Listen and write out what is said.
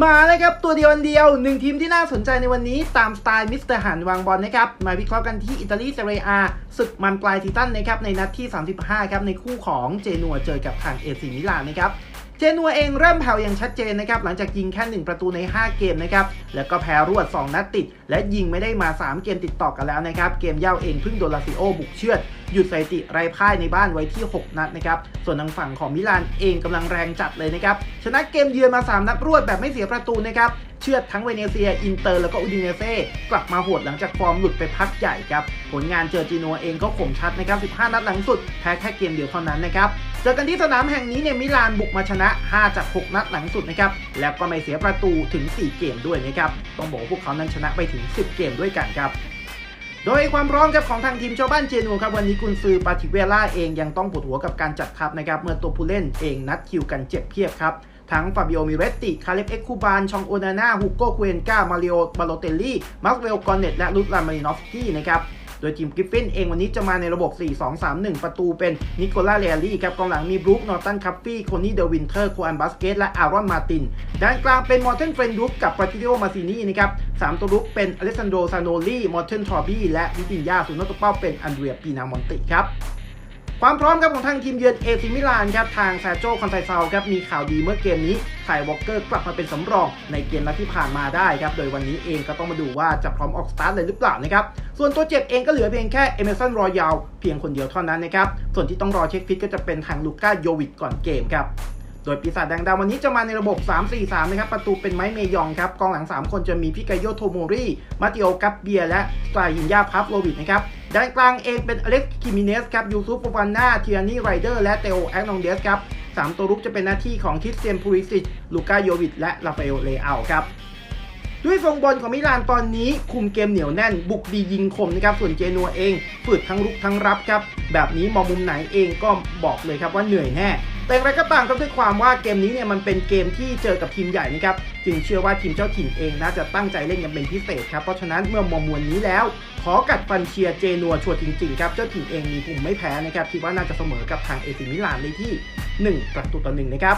มาเลยครับ ตัวเดียวันเดียวหนึ่งทีมที่น่าสนใจในวันนี้ตามสไตล์มิสเตอร์หันวางบอลนะครับ มาวิเคราะห์กันที่อิตาลีเซเรียอาศึกมันปลายซีซั่นนะครับในนัดที่ 35 ครับในคู่ของเจนัวเจอกับทางเอซีมิลานนะครับ จนัวเองเริ่มแผ่วอย่างชัดเจนนะครับหลังจากยิงแค่ 1 ประตูใน 5 เกมนะครับแล้วก็แพ้รวด 2 นัดติด และยิงไม่ได้มา 3 เกมติดต่อกันแล้วนะครับเกมเย่าเองเพิ่งโดนลาซิโอบุกเชือดหยุดสถิติไร้พ่ายในบ้านไว้ที่ 6 นัดนะครับส่วนทางฝั่งของมิลานเองกำลังแรงจัดเลยนะครับชนะเกมเยือนมา 3 นัดรวดแบบไม่เสียประตูนะครับเชือดทั้งเวเนเซีย อินเตอร์ แล้วก็อูดิเนเซ่กลับมาโหดหลังจากฟอร์มหลุดไปพักใหญ่ครับผลงานเจอจีนัวเองก็ข่มชัดนะครับ15 นัดหลังสุดแพ้แค่เกมเดียวเท่านั้นนะครับ เจอกันที่สนามแห่งนี้เนี่ยมิลานบุกมาชนะ 5 จาก 6 นัดหลังสุดนะครับ แล้วก็ไม่เสียประตูถึง 4 เกมด้วยนะครับ ต้องบอกว่าพวกเขานั้นชนะไปถึง 10 เกมด้วยกันครับโดยความร้อมครับของทางทีมชาวบ้านเจนัวครับวันนี้กุนซือปาติเวล่าเองยังต้องปวดหัวกับการจัดทัพนะครับเมื่อตัวผู้เล่นเองนัดคิวกันเจ็บเพียบครับ ทั้งฟาบิโอมิเรตติ คาเลฟเอ็กคูบาน ชองโอนาน่า ฮูโก้คเวนกามาริโอ บาโลเตลลี่ มาร์คเวล กอนเนตและลุตลามารินอฟสกี้นะครับ โดยทีมกริฟฟินเองวันนี้จะมาในระบบ 4-2-3-1 ประตูเป็นนิโคล่าเรลลี่ครับกองหลังมีบรูค นอร์ตัน คัฟฟี่ โคนี่เดวินเทอร์ โคอันบัสเกต และอารอน มาติน ด้านกลางเป็นมอร์เทนเฟรนดุกกับปาติโอมาซินีนะครับสามตัวรุกเป็นอเลสซานโด ซานโนลีมอร์เทนทอร์บี้ และวิตินยาส่วนนอกตัวเป้าเป็นอันเดรียปีนามอนติครับ ความพร้อมครับของทางทีมเยือนเอซิมิลานครับทางซาโจคอนไซเซาครับมีข่าวดีเมื่อเกมนี้ไคลวอลเกอร์กลับมาเป็นสำรองในเกมนัดที่ผ่านมาได้ครับ โดยวันนี้เองก็ต้องมาดูว่าจะพร้อมออกสตาร์ทเลยหรือเปล่านะครับ ส่วนตัวเจ็บเองก็เหลือเพียงแค่เอเมอร์สันรอยาวเพียงคนเดียวเท่านั้นนะครับ ส่วนที่ต้องรอเช็คฟิตก็จะเป็นทางลูก้าโยวิชก่อนเกมครับ โดยปีศาจแดงดำวันนี้จะมาในระบบ 3-4-3 นะครับ ประตูเป็นไม้เมยองครับ กองหลัง 3 คนจะมีพิกาโยโทโมริมาติโอกัปเบีย และสไตหินยาพัฟโลวิดนะครับ ด้านกลางเองเป็นอเล็กซ์คิมิเนสครับ ยูซุปโฟฟาน่าเทียนี่ไรเดอร์และเตโอแอกนองเดสครับสามตัวรุกจะเป็นหน้าที่ของคริสเตียนพูริสิชลูก้าโยวิดและลาฟาเอลเลอาครับด้วยทรงบอลของมิลานตอนนี้คุมเกมเหนียวแน่น บุกดียิงคมนะครับ ส่วนเจนัวเอง ฝืดทั้งรุกทั้งรับครับ แบบนี้มองมุมไหนเองก็บอกเลยครับว่าเหนื่อยแน่ แต่อะไรก็ตามครับด้วยความว่าเกมนี้เนี่ยมันเป็นเกมที่เจอกับทีมใหญ่นะครับจึงเชื่อว่าทีมเจ้าถิ่นเองน่าจะตั้งใจเล่นกันเป็นพิเศษครับเพราะฉะนั้นเมื่อมอมวลนี้แล้ว ขอกัดฟันเชียร์เจนัวชัวร์จริงๆครับเจ้าถิ่นเองมีปุ่มไม่แพ้นะครับคิดว่าน่าจะเสมอกับทางเอซิมิลานในที่ 1 ประตูต่อหนึ่งนะครับ